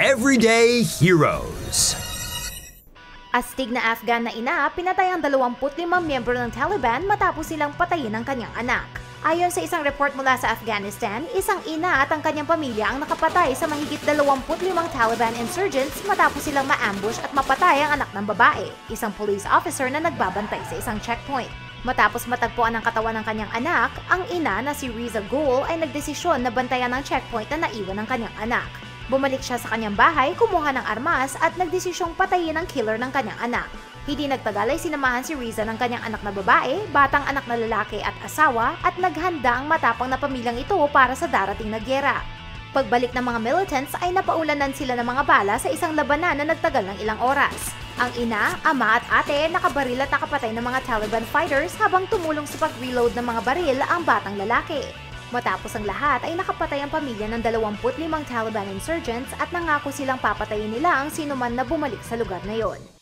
Everyday Heroes. Astig na Afghan na ina, pinatay ang 25 miyembro ng Taliban matapos silang patayin ang kanyang anak. Ayon sa isang report mula sa Afghanistan, isang ina at ang kanyang pamilya ang nakapatay sa mahigit 25 Taliban insurgents matapos silang ma-ambush at mapatay ang anak ng babae, isang police officer na nagbabantay sa isang checkpoint. Matapos matagpuan ang katawan ng kanyang anak, ang ina na si Riza Gul ay nagdesisyon na bantayan ang checkpoint na naiwan ng kanyang anak. Bumalik siya sa kanyang bahay, kumuha ng armas at nagdesisyong patayin ang killer ng kanyang anak. Hindi nagtagal ay sinamahan si Riza ng kanyang anak na babae, batang anak na lalaki at asawa at naghanda ang matapang na pamilyang ito para sa darating na gyera. Pagbalik ng mga militants ay napaulanan sila ng mga bala sa isang labanan na nagtagal ng ilang oras. Ang ina, ama at ate nakabaril at nakapatay ng mga Taliban fighters habang tumulong sa pag-reload ng mga baril ang batang lalaki. Matapos ang lahat ay nakapatay ang pamilya ng 25 Taliban insurgents at nangako silang papatayin nila ang sinuman na bumalik sa lugar na yon.